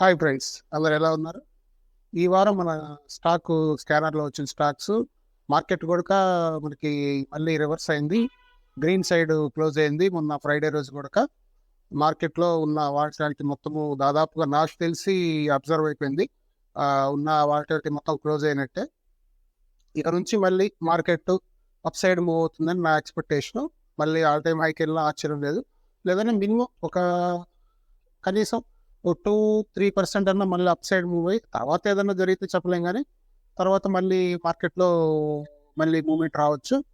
Hi friends అందరు ఎలా ఉన్నారు? ఈ వారం మన స్టాక్ స్కానర్లో వచ్చిన స్టాక్స్ మార్కెట్ కూడా మనకి మళ్ళీ రివర్స్ అయింది. గ్రీన్ సైడ్ క్లోజ్ అయింది. మొన్న ఫ్రైడే రోజు కూడా మార్కెట్లో ఉన్న వాటికి మొత్తము దాదాపుగా నాకు తెలిసి అబ్జర్వ్ అయిపోయింది. ఉన్న వాటి మొత్తం క్లోజ్ అయినట్టే. ఇక నుంచి మళ్ళీ మార్కెట్ అప్ సైడ్ మూవ్ అవుతుందని నా ఎక్స్పెక్టేషన్. మళ్ళీ ఆల్ టైమ్ హైకి వెళ్ళిన ఆశ్చర్యం లేదు. లేదంటే మినిమం ఒక కనీసం టూ త్రీ పర్సెంట్ అన్న మళ్ళీ అప్ సైడ్ మూవ్ అయ్యి తర్వాత ఏదైనా జరిగితే చెప్పలేం కానీ తర్వాత మళ్ళీ మార్కెట్లో మళ్ళీ మూమెంట్ రావచ్చు.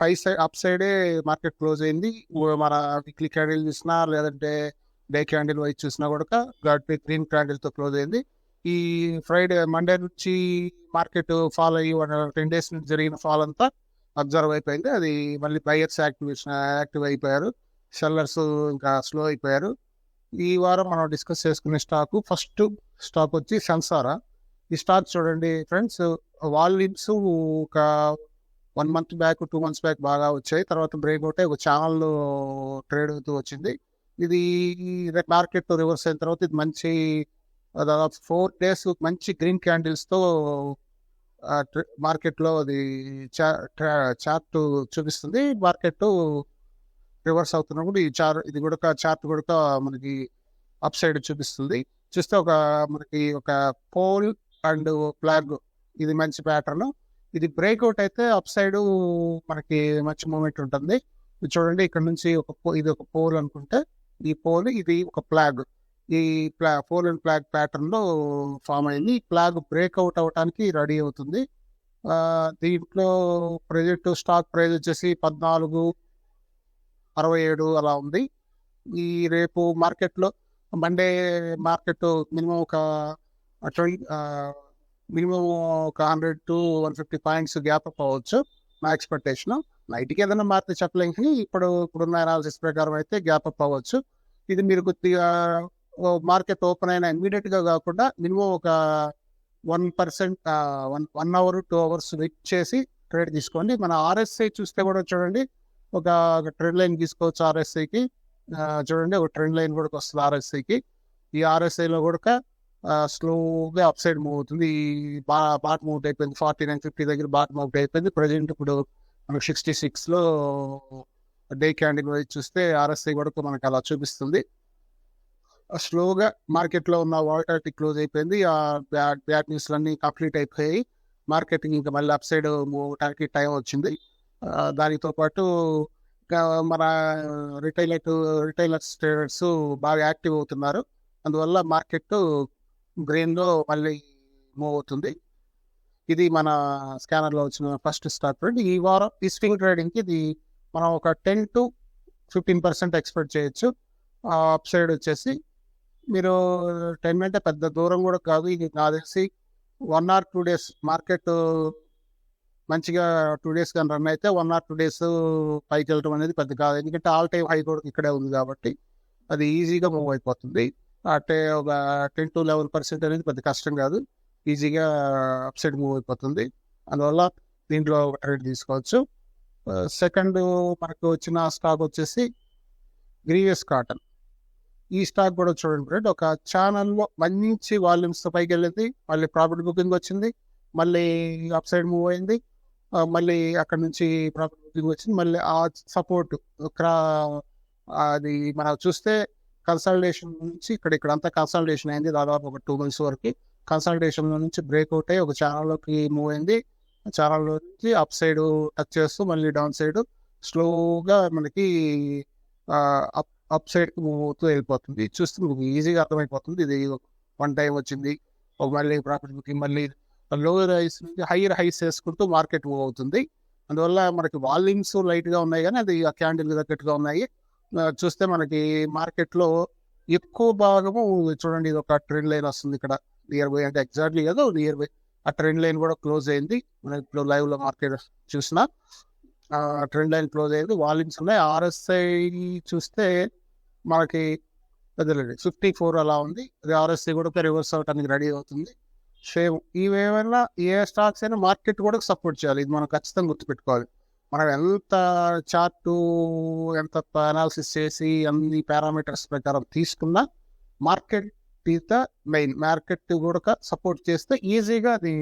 పై సైడ్ అప్ సైడే మార్కెట్ క్లోజ్ అయింది. మన వీక్లీ క్యాండిల్ చూసినా లేదంటే డే క్యాండిల్ వైజ్ చూసినా కూడా గాడ్ గ్రీన్ క్యాండిల్తో క్లోజ్ అయింది. ఈ ఫ్రైడే మండే నుంచి మార్కెట్ ఫాలో అయ్యి టెన్ డేస్ నుంచి జరిగిన ఫాల్ అంతా అబ్జర్వ్ అయిపోయింది. అది మళ్ళీ బయర్స్ యాక్టివేషన్ యాక్టివ్ అయిపోయారు. సెల్లర్స్ ఇంకా స్లో అయిపోయారు. ఈ వారం మనం డిస్కస్ చేసుకునే స్టాక్ ఫస్ట్ స్టాక్ వచ్చి సెన్సారా ఈ స్టాక్ చూడండి ఫ్రెండ్స్ వాల్యూమ్స్ ఒక one month back two months back బాగా వచ్చాయి. తర్వాత బ్రేక్ అవుట్ ఒక ఛానల్ ట్రేడ్ అవుతూ వచ్చింది. ఇది మార్కెట్ రివర్స్ అయిన తర్వాత ఇది మంచి దాదాపు ఫోర్ డేస్ మంచి గ్రీన్ క్యాండిల్స్తో మార్కెట్లో అది చార్ట్ చూపిస్తుంది. మార్కెట్ రివర్స్ అవుతున్నప్పుడు ఈ చార్ ఇది కూడా చార్ట్ కూడా మనకి అప్ సైడ్ చూపిస్తుంది. చూస్తే ఒక మనకి ఒక పోల్ అండ్ ఫ్లాగ్ ఇది మంచి ప్యాటర్న్ ఇది బ్రేక్అవుట్ అయితే అప్ సైడ్ మనకి మంచి మూమెంట్ ఉంటుంది. ఇది చూడండి ఇక్కడ నుంచి ఒక ఇది ఒక పోల్ అనుకుంటే ఈ పోల్ ఇది ఒక ఫ్లాగ్ ఈ ప్లా పోల్ అండ్ ఫ్లాగ్ ప్యాటర్న్లో ఫామ్ అయింది. ఈ ఫ్లాగ్ బ్రేక్అవుట్ అవడానికి రెడీ అవుతుంది. దీంట్లో ప్రజెంట్ స్టాక్ ప్రైస్ వచ్చేసి పద్నాలుగు అరవై ఏడు అలా ఉంది. ఈ రేపు మార్కెట్లో మండే మార్కెట్ మినిమం ఒక ట్వంటీ మినిమం ఒక hundred to one fifty points gap up అవ్వచ్చు. నా ఎక్స్పెక్టేషన్. నైట్కి ఏదైనా మారితే చెప్పలేం కానీ ఇప్పుడు ఇప్పుడున్న అనాలిసిస్ ప్రకారం అయితే గ్యాప్ అప్ అవ్వచ్చు. ఇది మీరు కొద్దిగా మార్కెట్ ఓపెన్ అయిన ఇమీడియట్గా కాకుండా మినిమం ఒక one percent one one hour two hours wait చేసి ట్రేడ్ తీసుకోండి. మన ఆర్ఎస్ఐ చూస్తే కూడా చూడండి ఒక ట్రెండ్ లైన్ తీసుకోవచ్చు ఆర్ఎస్ఐకి. చూడండి ఒక ట్రెండ్ లైన్ కూడా వస్తుంది ఆర్ఎస్ఐకి. ఈ ఆర్ఎస్ఐలో కూడా స్లోగా అప్ సైడ్ మూవ్ అవుతుంది. బా బాట్ మూవ్ అయిపోయింది. ఫార్టీ నైన్ ఫిఫ్టీ దగ్గర బాట్ మూవ్ అయిపోయింది. ప్రజెంట్ ఇప్పుడు మనకు సిక్స్టీ సిక్స్లో డే క్యాండిల్ వైజ్ చూస్తే ఆర్ఎస్ఐ కూడా మనకు అలా చూపిస్తుంది. స్లోగా మార్కెట్లో ఉన్న వాల్టాలిటీ క్లోజ్ అయిపోయింది. ఆ బ్యాడ్ బ్యాడ్ న్యూస్లన్నీ కంప్లీట్ అయిపోయాయి. మార్కెటింగ్ ఇంకా మళ్ళీ అప్ సైడ్ మూవ్ అవడానికి టైం వచ్చింది. దానితో పాటు ఇంకా మన రిటైలర్ రిటైలర్స్ ట్రేడర్స్ బాగా యాక్టివ్ అవుతున్నారు. అందువల్ల మార్కెట్ గ్రీన్లో మళ్ళీ మూవ్ అవుతుంది. ఇది మన స్కానర్లో వచ్చిన ఫస్ట్ స్టాక్ ట్రేడ్ ఈ వారం ఈ స్వింగ్ ట్రేడింగ్కి ఇది మనం ఒక ten to fifteen percent expect చేయొచ్చు. అప్ సైడ్ వచ్చేసి మీరు టెన్ అంటే పెద్ద దూరం కూడా కాదు. ఇది నా తెలిసి one or two days market మంచిగా టూ డేస్ కానీ రన్ అయితే వన్ ఆర్ టూ డేస్ పైకి వెళ్ళడం అనేది పెద్ద కాదు. ఎందుకంటే ఆల్ టైమ్ హై కూడా ఇక్కడే ఉంది కాబట్టి అది ఈజీగా మూవ్ అయిపోతుంది. అంటే ఒక టెన్ టు లెవెన్ పర్సెంట్ అనేది పెద్ద కష్టం కాదు. ఈజీగా అప్సైడ్ మూవ్ అయిపోతుంది. అందువల్ల దీంట్లో ట్రేడ్ తీసుకోవచ్చు. సెకండ్ మనకు వచ్చిన స్టాక్ వచ్చేసి గ్రీవియస్ కాటన్ ఈ స్టాక్ కూడా చూడండి ఫ్రెండ్ ఒక ఛానల్లో మంచి వాల్యూమ్స్ పైకి వెళ్ళింది. మళ్ళీ ప్రాఫిట్ బుకింగ్ వచ్చింది. మళ్ళీ అప్ సైడ్ మూవ్ అయింది. మళ్ళీ అక్కడ నుంచి ప్రాఫిట్ వచ్చింది. మళ్ళీ ఆ సపోర్ట్ అది మనం చూస్తే కన్సల్టేషన్ నుంచి ఇక్కడ ఇక్కడ అంతా కన్సల్టేషన్ అయింది దాదాపు ఒక టూ మంత్స్ వరకు. కన్సల్టేషన్ నుంచి బ్రేక్అవుట్ అయ్యి ఒక ఛానల్లోకి మూవ్ అయింది. ఛానల్లో నుంచి అప్ సైడ్ టచ్ చేస్తూ మళ్ళీ డౌన్ సైడ్ స్లోగా మనకి అప్ అప్ సైడ్ మూవ్ అవుతూ వెళ్ళిపోతుంది. చూస్తే మీకు ఈజీగా అర్థమైపోతుంది. ఇది వన్ టైం వచ్చింది. ఒక మళ్ళీ ప్రాఫిట్ బుకింగ్ మళ్ళీ లోయర్ ఐస్ నుంచి హైయర్ హైస్ వేసుకుంటూ మార్కెట్ మూవ్ అవుతుంది. అందువల్ల మనకి వాల్యూమ్స్ లైట్గా ఉన్నాయి కానీ అది ఆ క్యాండిల్ తగ్గట్టుగా ఉన్నాయి. చూస్తే మనకి మార్కెట్లో ఎక్కువ భాగము చూడండి ఇది ఒక ట్రెండ్ లైన్ వస్తుంది ఇక్కడ. నియర్ బై అంటే ఎగ్జాక్ట్లీ కాదు నియర్ బై ఆ ట్రెండ్ లైన్ కూడా క్లోజ్ అయింది. మనం ఇప్పుడు లైవ్లో మార్కెట్ చూసినా ట్రెండ్ లైన్ క్లోజ్ అయింది. వాల్యూమ్స్ ఉన్నాయి. ఆర్ఎస్ఐ చూస్తే మనకి ఫిఫ్టీ ఫోర్ అలా ఉంది. అది ఆర్ఎస్ఐ కూడా రివర్స్ అవడానికి రెడీ అవుతుంది. సేమ్ ఇవేమైనా ఏ స్టాక్స్ అయినా మార్కెట్ కూడా సపోర్ట్ చేయాలి. ఇది మనం ఖచ్చితంగా గుర్తుపెట్టుకోవాలి. మనం ఎంత చార్టు ఎంత అనాలిసిస్ చేసి అన్ని పారామీటర్స్ ప్రకారం తీసుకున్నా market is the main. Market కూడా సపోర్ట్ చేస్తే ఈజీగా అది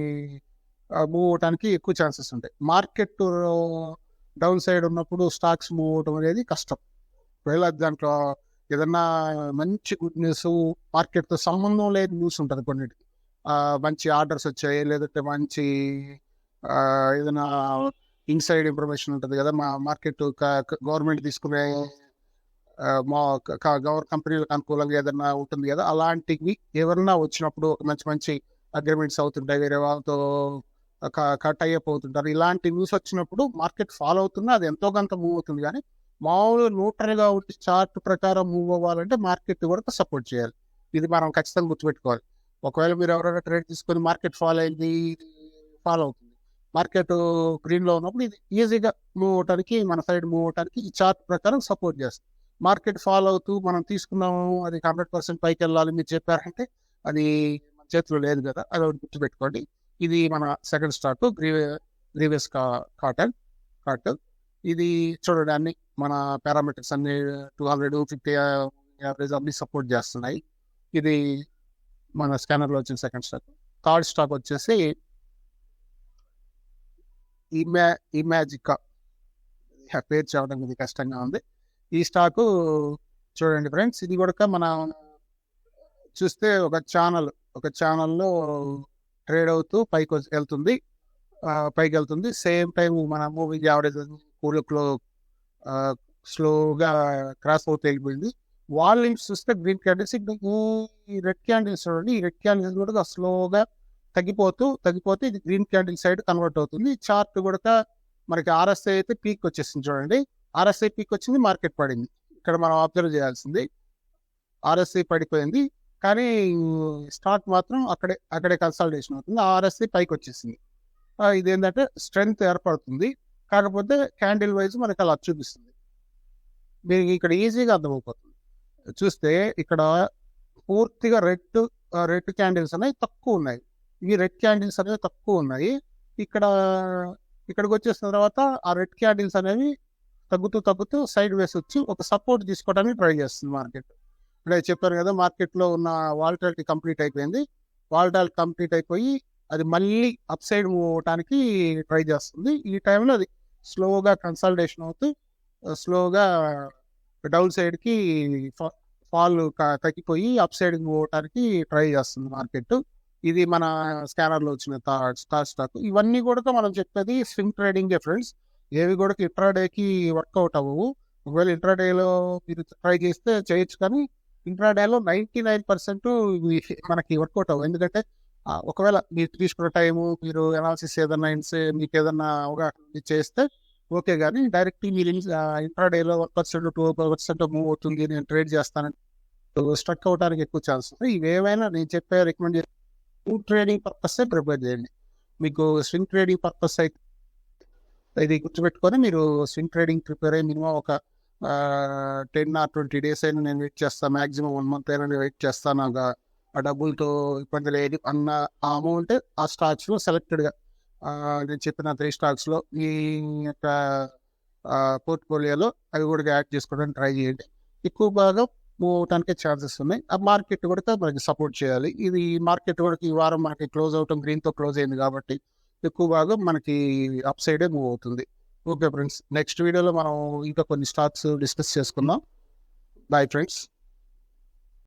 మూవ్ అవడానికి ఎక్కువ ఛాన్సెస్ ఉంటాయి. మార్కెట్ డౌన్ సైడ్ ఉన్నప్పుడు స్టాక్స్ మూవ్ అవడం అనేది కష్టం. ఒకవేళ దాంట్లో ఏదన్నా మంచి గుడ్ న్యూస్ మార్కెట్తో సంబంధం లేని న్యూస్ ఉంటుంది కొన్నిటికి. మంచి ఆర్డర్స్ వచ్చాయి లేదంటే మంచి ఏదైనా ఇన్సైడ్ ఇన్ఫర్మేషన్ ఉంటుంది కదా మా మార్కెట్ గవర్నమెంట్ తీసుకునే మా గవర్ కంపెనీలకు అనుకూలంగా ఏదైనా ఉంటుంది కదా అలాంటివి ఎవరన్నా వచ్చినప్పుడు మంచి మంచి అగ్రిమెంట్స్ అవుతుంటాయి వేరే వాళ్ళతో కట్ అయ్యప్ అవుతుంటారు ఇలాంటి న్యూస్ వచ్చినప్పుడు మార్కెట్ ఫాలో అవుతున్నా అది ఎంతో కొంత మూవ్ అవుతుంది కానీ మామూలుగా న్యూట్రల్గా ఉంటే చార్ట్ ప్రకారం మూవ్ అవ్వాలంటే మార్కెట్ కూడా సపోర్ట్ చేయాలి. ఇది మనం ఖచ్చితంగా గుర్తుపెట్టుకోవాలి. ఒకవేళ మీరు ఎవరైనా ట్రేడ్ తీసుకొని మార్కెట్ ఫాలో అయింది ఫాలో అవుతుంది. మార్కెట్ గ్రీన్లో ఉన్నప్పుడు ఇది ఈజీగా మూవ్ అవడానికి మన సైడ్ మూవ్ అవడానికి ఈ చార్ట్ ప్రకారం సపోర్ట్ చేస్తుంది. మార్కెట్ ఫాలో అవుతూ మనం తీసుకున్నాము అది హండ్రెడ్ పర్సెంట్ పైకి వెళ్ళాలి మీరు చెప్పారంటే అది మన చేతిలో లేదు కదా అది ఒకటి గుర్తుపెట్టుకోండి. ఇది మన second stock గ్రీవే Greaves Cotton cotton ఇది చూడడాన్ని మన పారామీటర్స్ అన్ని టూ హండ్రెడ్ ఫిఫ్టీ యావరేజ్ అన్ని సపోర్ట్ చేస్తున్నాయి. ఇది మన స్కానర్లో వచ్చిన సెకండ్ స్టాక్ థర్డ్ స్టాక్ వచ్చేసి ఇమా ఇమాజికా. పేరు చెప్పడం ఇది కష్టంగా ఉంది. ఈ స్టాకు చూడండి ఫ్రెండ్స్ ఇది కూడా మనం చూస్తే ఒక ఛానల్ ఒక ఛానల్లో ట్రేడ్ అవుతూ పైకి వచ్చి- వెళ్తుంది. పైకి వెళ్తుంది. సేమ్ టైం మన మూవీ యావరేజ్ కూలకులో స్లోగా క్రాస్ అవుతూ వెళ్ళిపోయింది. వాల్యూమ్స్ చూస్తే గ్రీన్ క్యాండిల్స్ ఈ రెడ్ క్యాండిల్స్ చూడండి ఈ రెడ్ క్యాండిల్స్ కూడా స్లోగా తగ్గిపోతూ తగ్గిపోతే ఇది గ్రీన్ క్యాండిల్ సైడ్ కన్వర్ట్ అవుతుంది. చార్ట్ కూడా మనకి ఆర్ఎస్ఐ అయితే పీక్ వచ్చేసింది చూడండి. ఆర్ఎస్ఐ పీక్ వచ్చింది మార్కెట్ పడింది. ఇక్కడ మనం అబ్జర్వ్ చేయాల్సింది ఆర్ఎస్ఐ పడిపోయింది. కానీ స్టాక్ మాత్రం అక్కడే అక్కడే కన్సల్టేషన్ అవుతుంది. ఆర్ఎస్ఐ పైకి వచ్చేసింది. ఇది ఇదేంటంటే స్ట్రెంగ్త్ ఏర్పడుతుంది. కాకపోతే క్యాండిల్ వైజ్ మనకి అలా చూపిస్తుంది. మీరు ఇక్కడ ఈజీగా అర్థమైపోతుంది చూస్తే ఇక్కడ పూర్తిగా రెడ్ రెడ్ క్యాండిల్స్ అనేవి తక్కువ ఉన్నాయి. ఈ రెడ్ క్యాండిల్స్ అనేవి తక్కువ ఉన్నాయి. ఇక్కడ ఇక్కడికి వచ్చేసిన తర్వాత ఆ రెడ్ క్యాండిల్స్ అనేవి తగ్గుతూ తగ్గుతూ సైడ్ వేస్ వచ్చి ఒక సపోర్ట్ తీసుకోవడానికి ట్రై చేస్తుంది మార్కెట్. అంటే చెప్పాను కదా మార్కెట్లో ఉన్న వాల్టాలిటీ కంప్లీట్ అయిపోయింది. వాల్టాలిటీ కంప్లీట్ అయిపోయి అది మళ్ళీ అప్ సైడ్ మూవ్ అవడానికి ట్రై చేస్తుంది. ఈ టైంలో అది స్లోగా కన్సల్టేషన్ అవుతూ స్లోగా డౌన్ సైడ్కి ఫాల్ తగ్గిపోయి అప్ సైడ్ పోవటానికి ట్రై చేస్తుంది మార్కెట్. ఇది మన స్కానర్లో వచ్చిన స్టార్ స్టాక్ ఇవన్నీ కూడా మనం చెప్పేది స్వింగ్ ట్రేడింగ్ ఫ్రెండ్స్. ఏవి కూడా ఇంట్రాడేకి వర్కౌట్ అవ్వవు. ఒకవేళ ఇంట్రాడేలో మీరు ట్రై చేస్తే చేయొచ్చు కానీ ఇంట్రాడేలో నైంటీ నైన్ పర్సెంట్ మనకి వర్కౌట్ అవ్వవు. ఎందుకంటే ఒకవేళ మీరు తీసుకున్న టైము మీరు అనాలిసిస్ ఏదన్నా మీకు ఏదన్నా అవగాహన చేస్తే ఓకే కానీ డైరెక్ట్ మీరు ఇంట్రాడేలో one percent two percent move అవుతుంది నేను ట్రేడ్ చేస్తాను స్ట్రక్ అవడానికి ఎక్కువ ఛాన్స్ ఉంది. ఇవేమైనా నేను చెప్పే recommend swing trading purpose prepare చేయండి. మీకు స్వింగ్ ట్రేడింగ్ పర్పస్ అయితే ఇది గుర్తుపెట్టుకొని మీరు స్వింగ్ ట్రేడింగ్ ప్రిపేర్ అయ్యి మినిమం ఒక టెన్ ఆర్ ట్వంటీ డేస్ అయినా నేను వెయిట్ చేస్తాను మాక్సిమం వన్ మంత్ అయినా నేను వెయిట్ చేస్తాను. ఆ- డబ్బులతో ఇబ్బంది లేదు అన్న ఆ అమౌంట్ ఆ స్టాక్స్లో సెలెక్టెడ్గా ఆ, నేను చెప్పిన త్రీ స్టాక్స్లో ఈ యొక్క పోర్ట్ఫోలియోలో అవి కూడా యాడ్ చేసుకోవడానికి ట్రై చేయండి. ఎక్కువ బాగా మూవ్ ఛాన్సెస్ ఉన్నాయి. ఆ మార్కెట్ కూడా మనకి సపోర్ట్ చేయాలి. ఇది మార్కెట్ కూడా ఈ వారం మనకి క్లోజ్ అవటం గ్రీన్తో క్లోజ్ అయింది కాబట్టి ఎక్కువ భాగం మనకి అప్ సైడే మూవ్ అవుతుంది. ఓకే ఫ్రెండ్స్ నెక్స్ట్ వీడియోలో మనం ఇంకా కొన్ని స్టాక్స్ డిస్కస్ చేసుకుందాం. Bye friends